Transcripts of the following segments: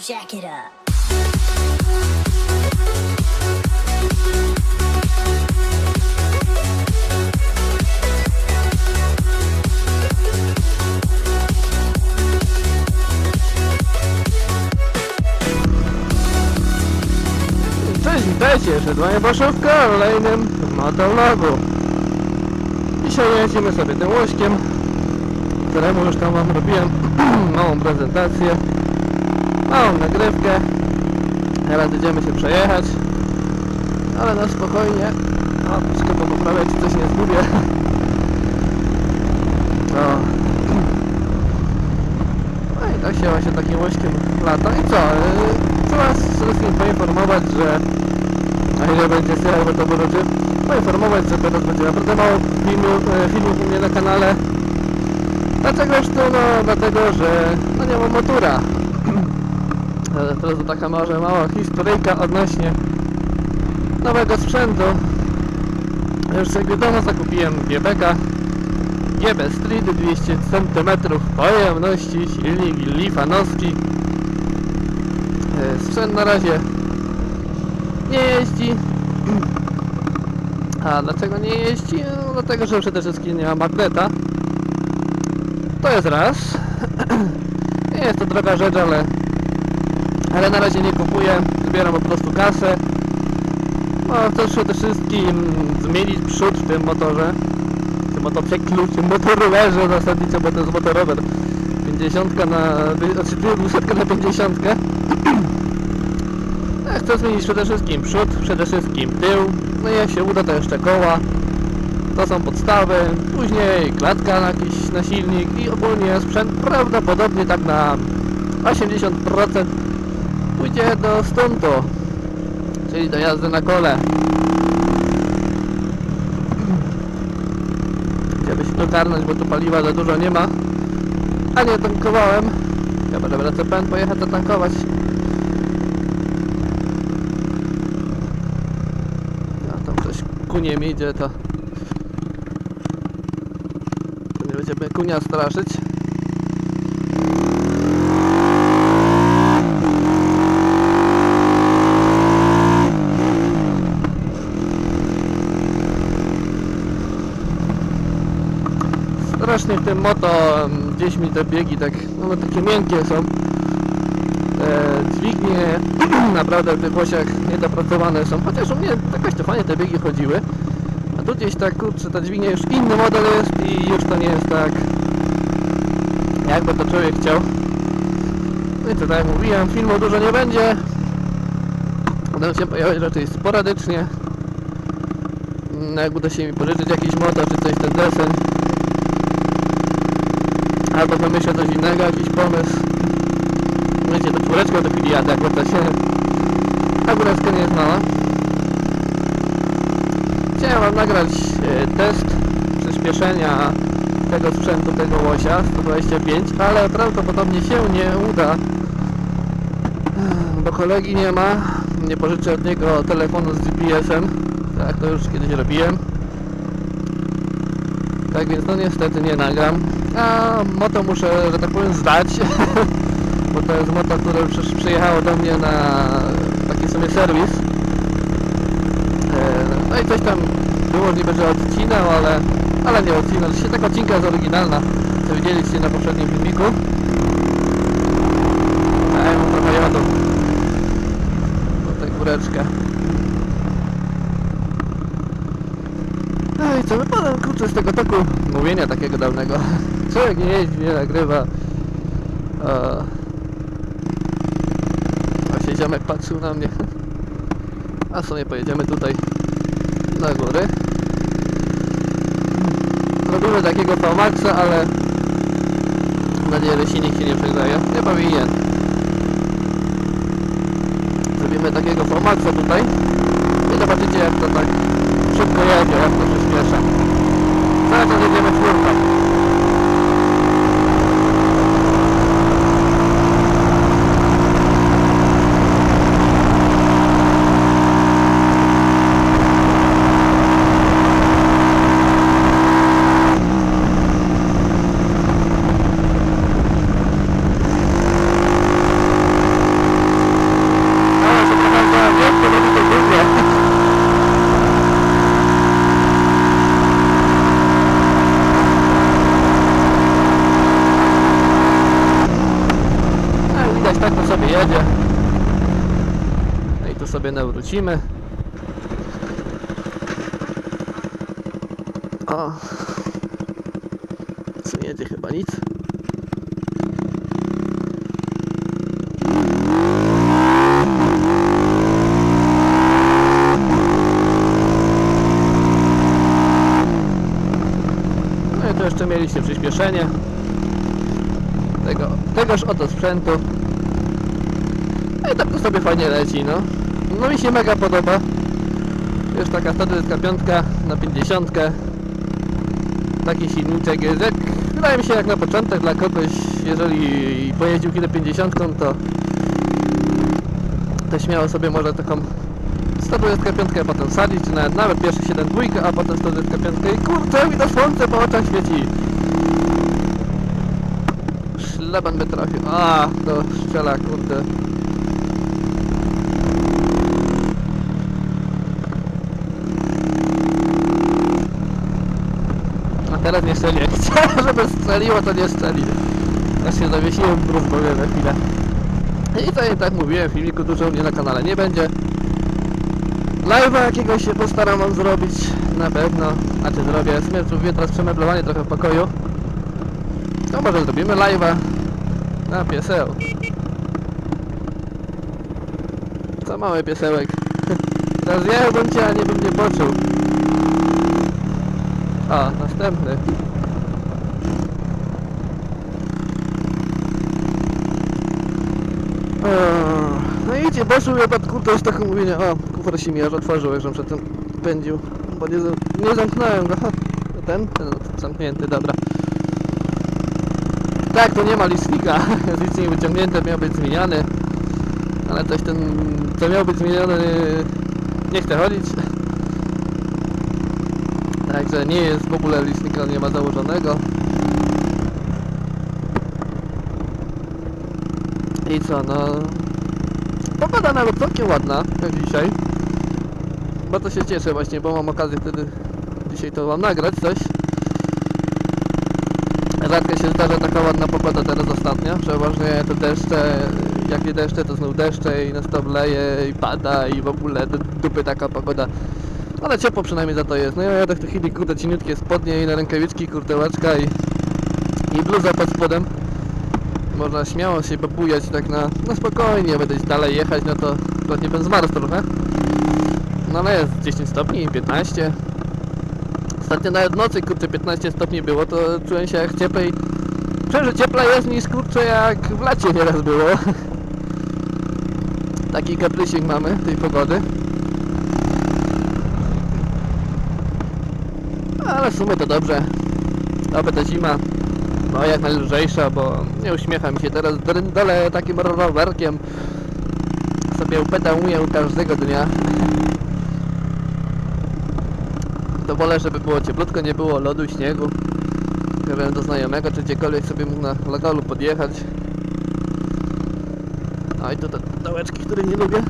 Jack it up. Cześć, witajcie, Szedłanie Baszów w kolejnym motovlogu. Dzisiaj jeździmy sobie tym łośkiem, któremu już tam wam robiłem małą prezentację, małą nagrywkę. Teraz idziemy się przejechać, ale na spokojnie. O, troszkę poprawię, czy coś nie zgubię. O. No i tak się właśnie takim łośkiem lata. I co? Chcę was przede wszystkim poinformować, że a ile będzie bo to wróży, poinformować, że teraz będzie naprawdę mało filmów, e, filmów u mnie na kanale. Dlaczegoż to? No dlatego, że no nie mam motura. Teraz to taka może mała historyjka odnośnie nowego sprzętu. Już jak wiadomo zakupiłem GBK GB Street 200 cm pojemności, silnik lifanowski. E, Sprzęt na razie nie jeździ. A dlaczego nie jeździ? No, dlatego, że przede wszystkim nie ma magneta. To jest raz. Nie jest to droga rzecz, ale ale na razie nie kupuję. Zbieram po prostu kasę. No, chcę przede wszystkim zmienić przód w tym motorze. W tym motocyklu, w tym motorowerze zasadniczo, bo to jest motorower. 50 na... Znaczy 200 na 50. Ja chcę zmienić przede wszystkim przód, przede wszystkim tył, no i jak się uda to jeszcze koła. To są podstawy, później klatka na jakiś na silnik i ogólnie sprzęt prawdopodobnie tak na 80% pójdzie do stuntu, czyli do jazdy na kole. Chciałby się dokarnąć, bo tu paliwa za dużo nie ma, a nie tankowałem. Ja będę wracać pęd pojechać zatankować. A tam ktoś kuniem idzie, to... to nie będziemy kunia straszyć. Strasznie w tym moto em, gdzieś mi te biegi tak, no one takie miękkie są. Te dźwignie naprawdę w tych łosiach niedopracowane są, chociaż u mnie jakoś to fajnie te biegi chodziły. A tu gdzieś tak, kurczę, ta dźwignia już inny model jest i już to nie jest tak jakby to człowiek chciał. No i co tak jak mówiłem, filmu dużo nie będzie. Będą się pojawiać raczej sporadycznie. No, jak uda się mi pożyczyć jakiś motor czy coś ten deseń. Albo wymyślę coś innego, jakiś pomysł. Wiecie, to czwóreczką do chwili jadę, akurat to się... Akurat nie jest mała. Chciałem wam nagrać e, test przyspieszenia tego sprzętu, tego łosia 125, ale prawdopodobnie się nie uda. Bo kolegi nie ma. Nie pożyczę od niego telefonu z GPS-em. Tak, to już kiedyś robiłem. Tak więc no niestety nie nagram. A moto muszę, że tak powiem, zdać. Bo to jest moto, które przecież przyjechało do mnie na taki sobie serwis. E, No i coś tam było niby, że odcinał, ale, ale nie odcinał. Dzisiaj taka odcinka jest oryginalna, co widzieliście na poprzednim filmiku. Mam trochę jadą. No tę góreczkę. I co wypadam kurczę z tego toku mówienia takiego dawnego. Człowiek nie jeździ, nie nagrywa. O. Właśnie ziomek patrzył na mnie. A sobie pojedziemy tutaj na góry. Robimy takiego VMAXa, ale mam nadzieję, że silnik się nie przegrzeje. Nie powinien. Zrobimy takiego VMAXa tutaj i zobaczycie jak to tak szybko jedzie, jak to przyspiesza. Zaraz jedziemy czwórką. Nawrócimy. O. Co nie jedzie chyba nic. No i tu jeszcze mieliście przyspieszenie tego, tegoż oto sprzętu. No i tak to sobie fajnie leci, no. No mi się mega podoba. Już taka 125 na 50. Taki silniczek jest jak, wydaje mi się jak na początek dla kogoś, jeżeli pojeździł kiedy 50 to to śmiało sobie może taką 125 potem sadzić, czy nawet, nawet pierwszy 7 dwójkę, a potem 125 i kurczę mi to słońce po oczach świeci. Szlaban by trafił. A, to strzela, kurde. Teraz nie strzeli. Jak chciałem, żeby strzeliło, to nie strzeli. Ja zawiesiłem w rozmowie na chwilę. I to i tak mówiłem, filmiku dużo mnie na kanale nie będzie. Live'a jakiegoś się postaram wam zrobić, na pewno. Znaczy zrobię, w sumie zrobię teraz przemeblowanie trochę w pokoju. To może zrobimy live'a na pieseł. Co mały piesełek. Rozjechałbym cię, a nie bym nie poczuł. A, następny. Eee, No idzie, Boszu ja tak kurde już taką mówienie, o, kufer się mi aż otworzył, jak żem przedtem pędził, bo nie, nie zamknąłem go, ha, ten? Ten no, zamknięty, dobra. Tak, to nie ma licznika, licznik wyciągnięty miał być zmieniany, ale coś ten, co miał być zmieniony, nie chce chodzić. Także nie jest w ogóle licznika, nie ma założonego. I co, no... Pogoda nawet całkiem ładna, jak dzisiaj. Bardzo się cieszę właśnie, bo mam okazję wtedy dzisiaj to wam nagrać coś. Rzadko się zdarza taka ładna pogoda teraz ostatnio. Przeważnie to deszcze, jak nie deszcze to znów deszcze i na stop leje i pada i w ogóle dupy taka pogoda. Ale ciepło przynajmniej za to jest. No ja jadę w tej chwili kurde cieniutkie spodnie i na rękawiczki, kurtełeczka i, i bluza pod spodem. Można śmiało się pobujać tak na, na spokojnie, będę dalej jechać, no to pewnie bym zmarł trochę. No ale jest 10 stopni, 15. Ostatnio nawet nocy kurczę 15 stopni było, to czułem się jak cieplej. Czułem, że cieplej jest niż kurczę jak w lacie nieraz było. Taki kaprysik mamy tej pogody. Ale sumie to dobrze. Oby ta zima no jak najlżejsza, bo nie uśmiecham się teraz dole takim rowerkiem sobie upedałuję każdego dnia. To wolę, żeby było cieplutko, nie było lodu, śniegu. Żebym do znajomego czy gdziekolwiek sobie mógł na lokalu podjechać. A i tu te dołeczki, które nie lubię.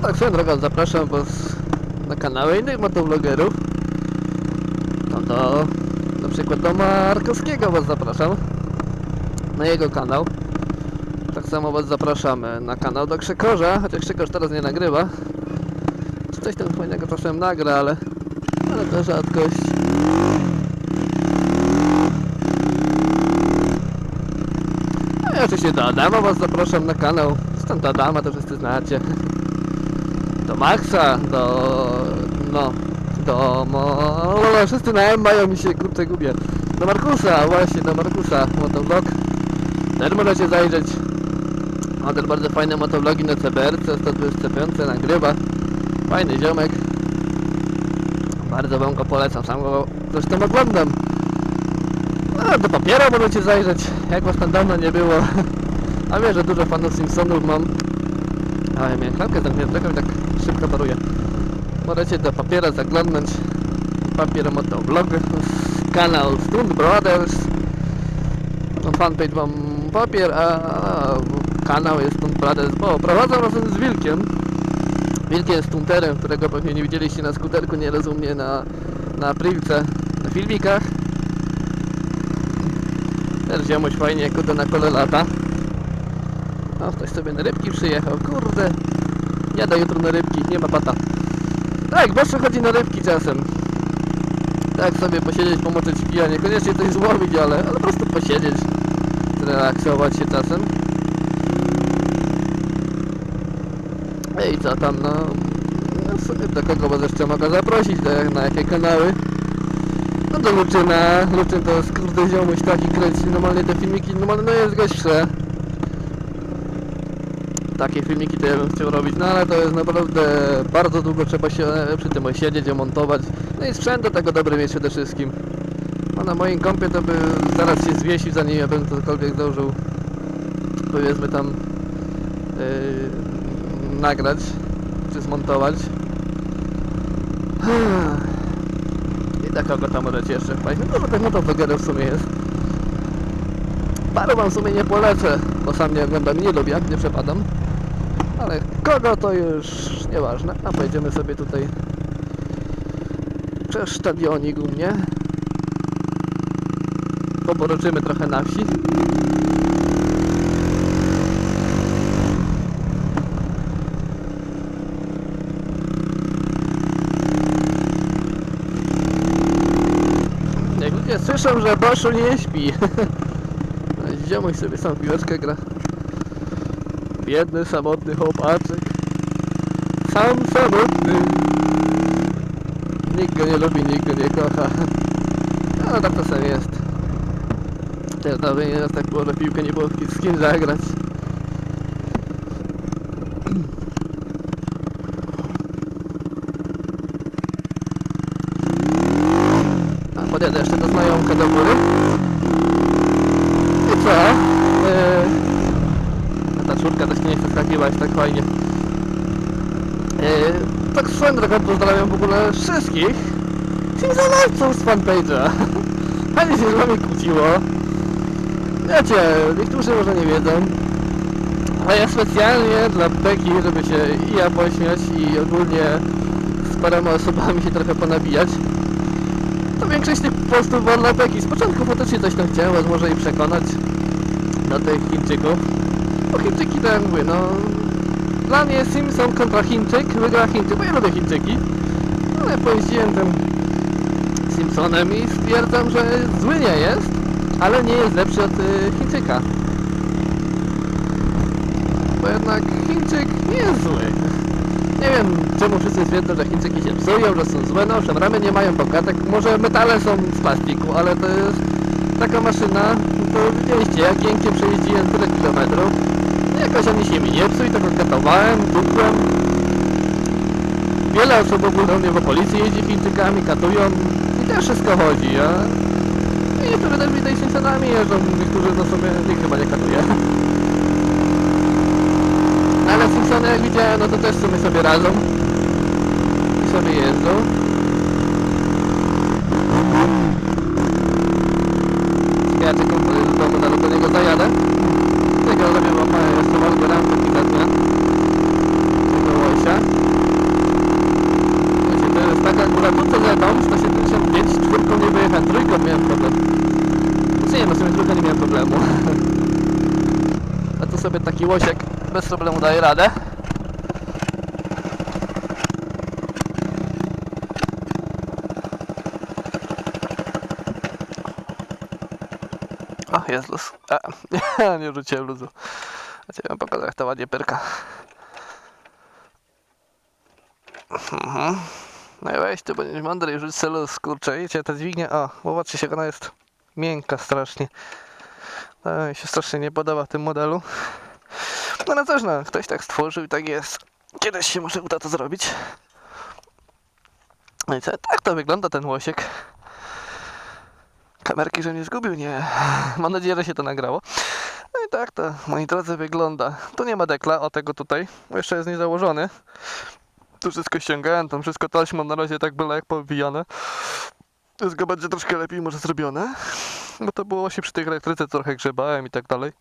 No tak, swoją drogą zapraszam was na kanały innych motovlogerów. No to na przykład do Markowskiego was zapraszam. Na jego kanał. Tak samo was zapraszamy na kanał do Krzekorza, chociaż Krzekorz teraz nie nagrywa. Coś tam fajnego czasem nagra, ale, ale to rzadkość. No i oczywiście do Adama was zapraszam na kanał. Stąd Adama to wszyscy znacie. Do Maxa, do... no... Do... No, Wszyscy na M mają mi się, kurczę, gubię. Do Markusa, właśnie, do Markusa, motovlog. Też możecie zajrzeć. Ma też bardzo fajne motovlogi na CBRC, 125 nagrywa. Fajny ziomek. Bardzo wam go polecam, sam go zresztą oglądam. No, do papiera możecie zajrzeć, jak was tam dawno nie było. A wiem, że dużo fanów Simpsonów mam. Ale miałem klamkę zamkniętego i tak szybko paruję. Możecie do papiera zaglądnąć. Papier motovlog. Kanał Stunt Brothers. Fanpage mam papier, a kanał jest Stunt Brothers, bo prowadzę razem z Wilkiem. Wilkiem jest stunterem, którego pewnie nie widzieliście na skuterku, nie rozumie na, na prywce, na filmikach. Też ziomuś fajnie kurde na kole lata. O, ktoś sobie na rybki przyjechał, kurde. Jadę jutro na rybki, nie ma pata. Tak, Bosze chodzi na rybki czasem. Tak sobie posiedzieć, pomoczyć kija, niekoniecznie coś złowić, ale, ale po prostu posiedzieć. Zrelaksować się czasem. Ej, co tam, no... no sobie do kogo was jeszcze mogę zaprosić, do, na jakie kanały? No do Luczyna, Luczyn to jest kurde ziomuś taki kręci, normalnie te filmiki, normalnie no jest gość chce. Takie filmiki to ja bym chciał robić, no ale to jest naprawdę bardzo długo trzeba się przy tym siedzieć, montować. No i sprzęt do tego dobry mieć przede wszystkim. A na moim kompie to by zaraz się zwiesił, zanim ja bym cokolwiek zdążył powiedzmy tam yy, nagrać czy zmontować. I dla kogo tam możecie jeszcze wpaść? No to tych motowlogerów w sumie jest. Paru wam w sumie nie polecę, bo sam nie oglądam i nie lubię, nie przepadam. Ale kogo to już nieważne. A pojedziemy sobie tutaj przez stadionik u mnie. Poboroczymy trochę na wsi. Jak ludzie słyszą, że Boszu nie śpi. Ziomuś sobie sam piłeczkę gra. Biedny, samotny chłopaczek. Sam samotny. Nikt go nie lubi, nikt go nie kocha. Ale tak czasem jest. Też dawniej nieraz tak było, że piłkę nie było z kim zagrać. A podjadę jeszcze do znajomka do góry. I co? A ta czwórka też nie chce skakiwać tak fajnie. Yy, tak swoją drogą pozdrawiam w ogóle wszystkich Simpsonowców z fanpage'a. Fajnie się z wami kłóciło. Wiecie, niektórzy może nie wiedzą. A ja specjalnie dla Beki, żeby się i ja pośmiać i ogólnie z paroma osobami się trochę ponabijać. To większość tych postów była dla Beki. Z początku faktycznie coś tam chciałem was może i przekonać do tych Chińczyków. Bo Chińczyki to jak mówię, no... Dla mnie Simpson kontra Chińczyk, wygra Chińczyk, bo ja lubię Chińczyki. Ale pojeździłem tym Simpsonem i stwierdzam, że zły nie jest, ale nie jest lepszy od y, Chińczyka. Bo jednak Chińczyk nie jest zły. Nie wiem czemu wszyscy twierdzą, że Chińczyki się psują, że są złe, no owszem, ramy nie mają bogatek, może metale są z plastiku, ale to jest taka maszyna, to widzieliście, jak giękiem przejeździłem tyle kilometrów, jakoś ani się mi nie psuł, tylko katowałem, dupłem. Wiele osób ogólnie mnie w policji jeździ Chińczykami, katują i też wszystko chodzi, a i niektóre też widać Simpsonami jeżdżą, niektórzy to sobie nikt chyba nie katuje. No ale Simpsony jak widziałem, no to też w sumie sobie radzą i sobie jeżdżą. Ja czekam do domu, zaraz do niego zajadę. Tego jeszcze walkę rampę widocznie. Tego łosia. Wiecie, to jest taka góra, tu co zetom, 175, czwórką nie wyjechałem, trójką miałem problem. Znaczy nie, no w sumie trójką nie miałem problemu. A tu sobie taki łosiek bez problemu daje radę. Jest luz. A, nie rzuciłem luzu. A cię wam pokazać, jak to ładnie pyrka. Mhm. No i weź ty, będziesz mądry i rzuć se luz, kurczę. Wiecie, ta dźwignia, o, popatrzcie się, ona jest miękka strasznie. To mi się strasznie nie podoba w tym modelu. No ale też no, ktoś tak stworzył i tak jest. Kiedyś się może uda to zrobić. No i co, tak to wygląda ten łosiek. Kamerki, że nie zgubił? Nie. Mam nadzieję, że się to nagrało. No i tak to, moi drodzy, wygląda. Tu nie ma dekla, o tego tutaj, jeszcze jest niezałożony. Tu wszystko ściągałem, tam wszystko taśmą na razie tak byle jak powijane. Wszystko będzie troszkę lepiej może zrobione. Bo to było się przy tej elektryce trochę grzebałem i tak dalej.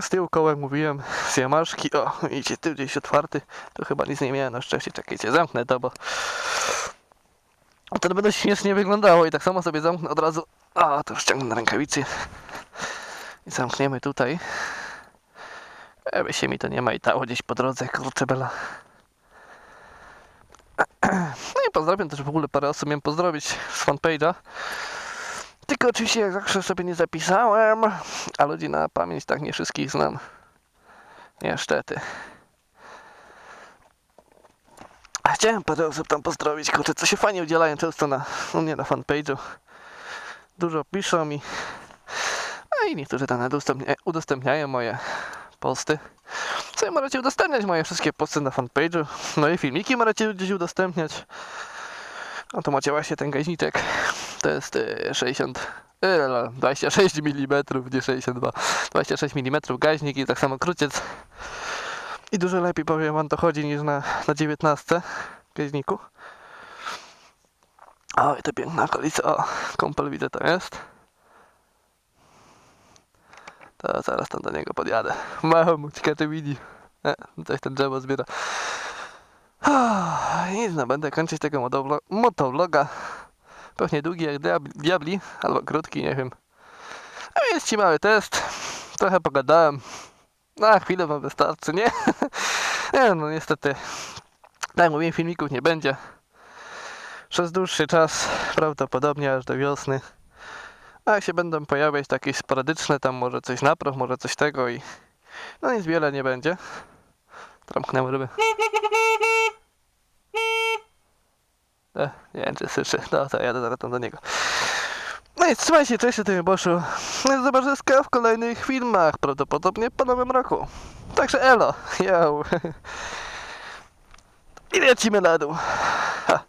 Z tyłu jak mówiłem, z jamaszki. O, idzie tył gdzieś otwarty. To chyba nic nie miałem na szczęście. Czekajcie, zamknę to, bo... To będę śmiesznie wyglądało i tak samo sobie zamknę od razu. A, to już ściągnę na rękawicy. I zamkniemy tutaj. Żeby się mi to nie majtało gdzieś po drodze, kurczę bela. No i pozdrawiam też w ogóle parę osób miałem pozdrowić z fanpage'a. Tylko oczywiście jak zawsze sobie nie zapisałem, a ludzi na pamięć tak nie wszystkich znam. Niestety. Chciałem parę osób tam pozdrowić, kurczę, co się fajnie udzielają często na, u mnie na fanpage'u. Dużo piszą i... A i niektórzy tam udostępnia, udostępniają moje posty. Co możecie udostępniać moje wszystkie posty na fanpage'u. No i filmiki możecie gdzieś udostępniać. No to macie właśnie ten gaźniczek. To jest e, 60... e, 26 mm, nie 62. 26 mm gaźnik i tak samo króciec. I dużo lepiej powiem wam to chodzi niż na, na 19 gaźniku. O, i to piękna okolica. O, kąpel widzę to jest. To zaraz tam do niego podjadę. Mam, ciekawe widzi. E, coś ten drzewo zbiera. Nic, no będę kończyć tego motovlo- motovloga. Pewnie długi jak diab- diabli, albo krótki, nie wiem. A więc ci mały test. Trochę pogadałem. Na chwilę wam wystarczy, nie? nie no niestety. Tak mówiłem, filmików nie będzie. Przez dłuższy czas, prawdopodobnie aż do wiosny. A jak się będą pojawiać takie sporadyczne, tam może coś napraw, może coś tego i... No nic wiele nie będzie. Trąknęły ryby. E, nie wiem czy słyszy. No to jadę zaraz tam do niego. Hej, trzymaj się, cześć, tym Boszu. No Zobaczę Ska w kolejnych filmach, prawdopodobnie po nowym roku. Także elo, yo. I lecimy na dół. Ha.